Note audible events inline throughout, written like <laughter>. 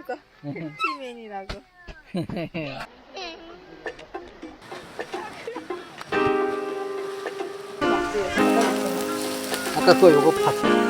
<laughs> 그래서 팬티맨이라고. 아까 그거 요거 봤어.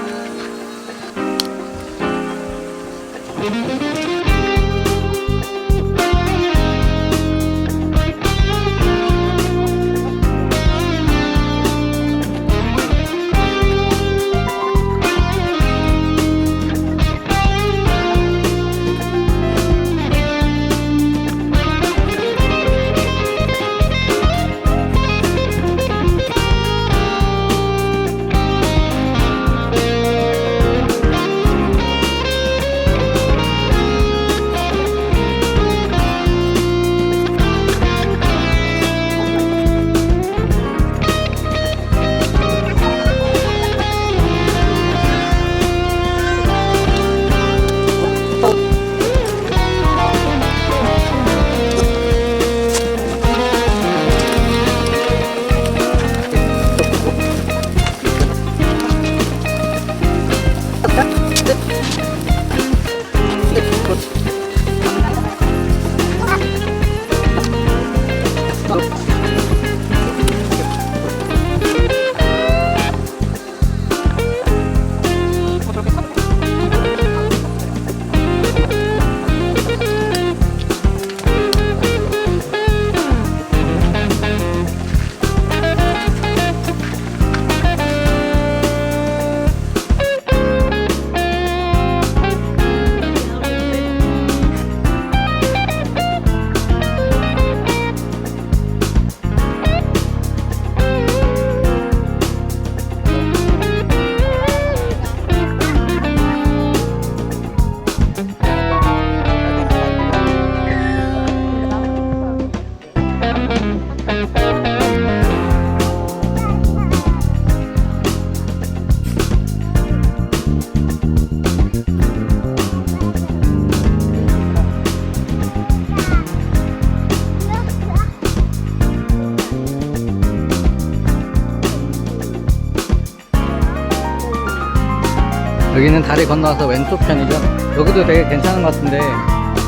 여기는 다리 건너서 왼쪽 편이죠. 여기도 되게 괜찮은 것 같은데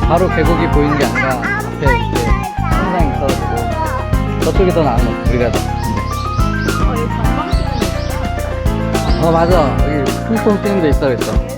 바로 계곡이 보이는 게 아니라 앞에 저쪽이 더 나은 것. 우리가 더. 어, 어 맞아. 여기 풀송 뛰는 데 있어 그랬어.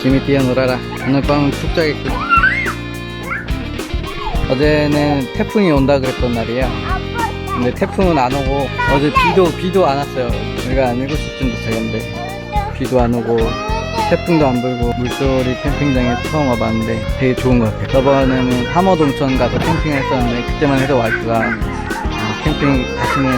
열심히 뛰어놀아라. 오늘 밤은 푹 자겠군. 어제는 태풍이 온다 그랬던 날이야. 근데 태풍은 안 오고 어제 비도 비도 안 왔어요. 우리가 한 7시쯤 도착했는데 비도 안 오고 태풍도 안 불고 물소리 캠핑장에 처음 와봤는데 되게 좋은 것 같아요. 저번에는 함어동천 가서 캠핑을 했었는데 그때만 해도 와이프가 아, 캠핑 다시는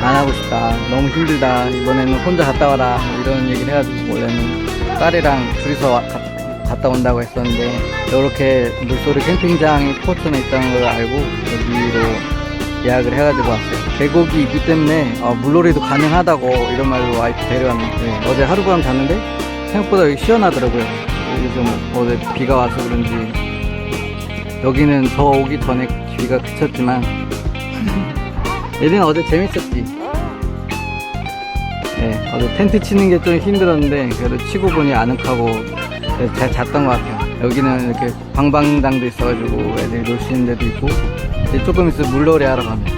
안 하고 싶다. 너무 힘들다. 이번에는 혼자 갔다 와라. 뭐 이런 얘기를 해가지고 원래는 딸이랑 둘이서 와- 가- 갔다 온다고 했었는데 이렇게 물소리 캠핑장이 포천에 있다는 걸 알고 여기로 예약을 해가지고 왔어요. 계곡이 있기 때문에 어, 물놀이도 가능하다고 이런 말로 와이프 데려왔는데 어제 하룻밤 잤는데 생각보다 여기 시원하더라고요. 요즘 어제 비가 와서 그런지 여기는 저 오기 전에 비가 그쳤지만 <laughs> 예린 어제 재밌었지? 네, 텐트 치는 게 좀 힘들었는데 그래도 치고 보니 아늑하고 잘 잤던 것 같아요. 여기는 이렇게 방방당도 있어가지고 애들이 놀 수 있는 데도 있고 이제 조금 있으면 물놀이 하러 갑니다.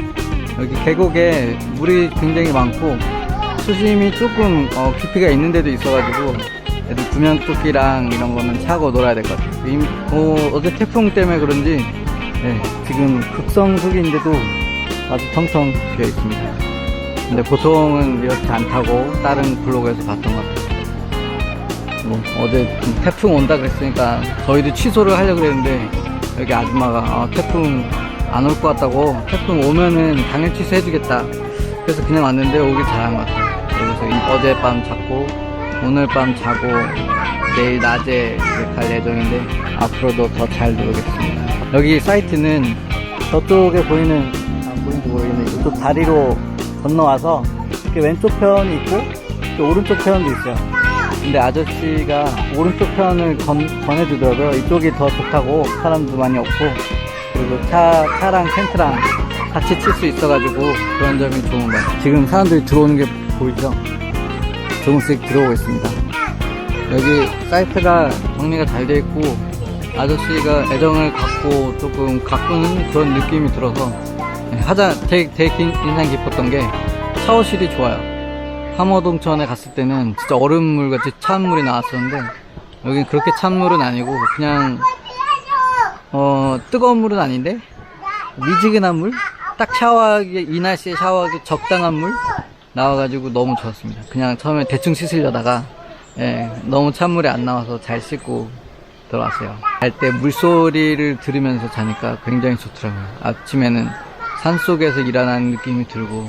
여기 계곡에 물이 굉장히 많고 수심이 조금 어, 깊이가 있는 데도 있어가지고 애들 구명조끼랑 이런 거는 차고 놀아야 될 것 같아요. 임- 어, 어제 태풍 때문에 그런지 네, 지금 극성수기인데도 아주 텅텅 비어 있습니다. 근데 보통은 이렇게 안 타고 다른 블로그에서 봤던 것 같아요. 뭐 어제 태풍 온다 그랬으니까 저희도 취소를 하려고 그랬는데 여기 아줌마가 아, 태풍 안 올 것 같다고 태풍 오면은 당일 취소해주겠다. 그래서 그냥 왔는데 오길 잘한 것 같아요. 그래서 이- 어젯밤 잤고 오늘 밤 자고 내일 낮에 갈 예정인데 앞으로도 더잘 놀겠습니다. 여기 사이트는 저쪽에 보이는 안 보이는지 모르겠는데 이쪽 다리로 건너와서 이렇게 왼쪽 편이 있고 또 오른쪽 편도 있어요. 근데 아저씨가 오른쪽 편을 건, 권해주더라고요. 이쪽이 더 좋다고 사람도 많이 없고 그리고 차 차랑 텐트랑 같이 칠 수 있어가지고 그런 점이 좋은 것 같아요. 지금 사람들이 들어오는 게 보이죠? 조금씩 들어오고 있습니다. 여기 사이트가 정리가 잘 돼 있고 아저씨가 애정을 갖고 조금 가꾸는 그런 느낌이 들어서 네, 하자 되게, 되게 긴- 인상 깊었던 게 샤워실이 좋아요. 함어동천에 갔을 때는 진짜 얼음물 같이 찬물이 나왔었는데 여긴 그렇게 찬물은 아니고 그냥 어 뜨거운 물은 아닌데 미지근한 물? 딱 샤워하기 이 날씨에 샤워하기 적당한 물 나와가지고 너무 좋았습니다. 그냥 처음에 대충 씻으려다가 예, 너무 찬물이 안 나와서 잘 씻고 들어왔어요. 잘 때 물소리를 들으면서 자니까 굉장히 좋더라고요. 아침에는 산 속에서 일어나는 느낌이 들고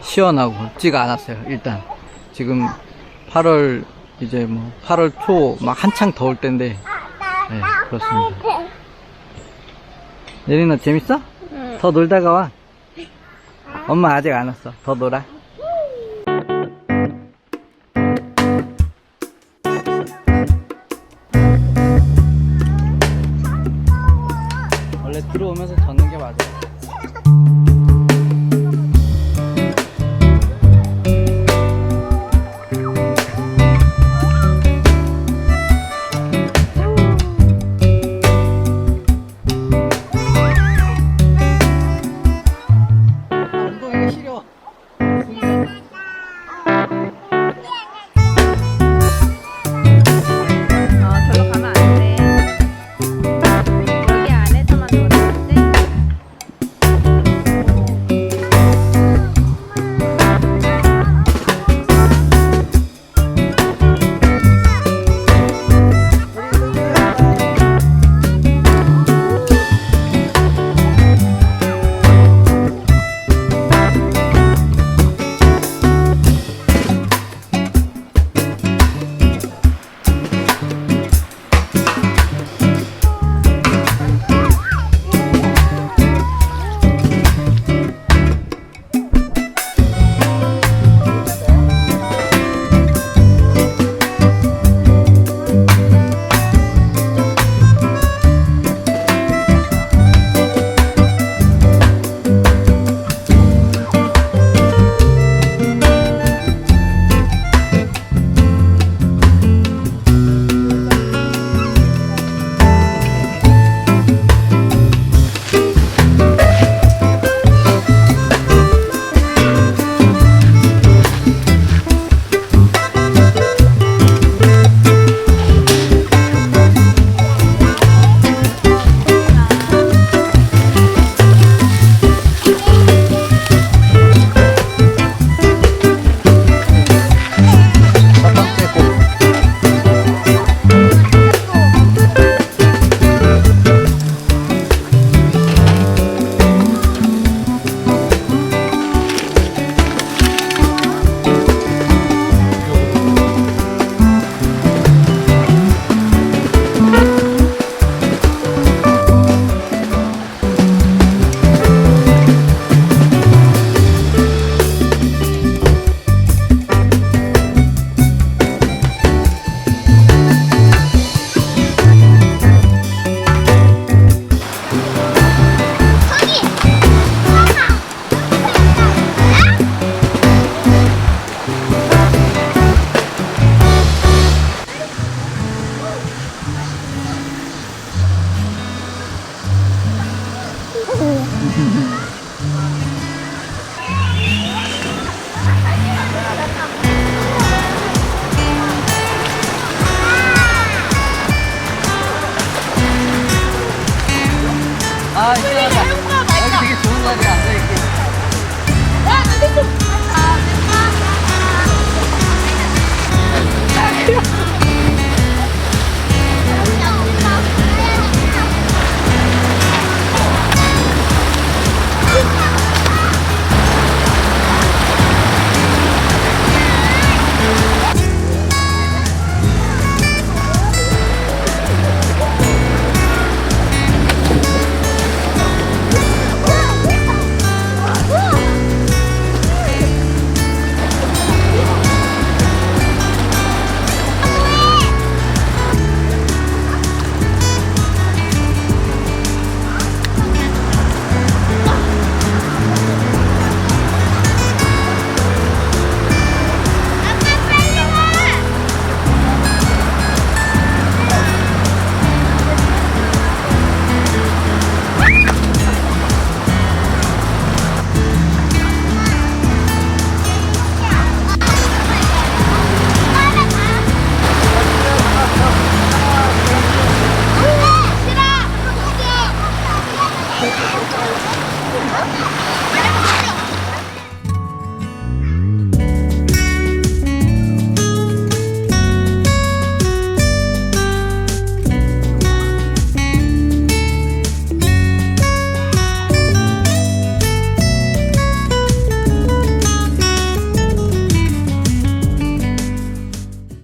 시원하고 덥지가 않았어요. 일단 지금 8월 이제 뭐 8월 초 막 한창 더울 때인데 네, 그렇습니다. 예린아 재밌어? 응. 더 놀다가 와. 엄마 아직 안 왔어. 더 놀아.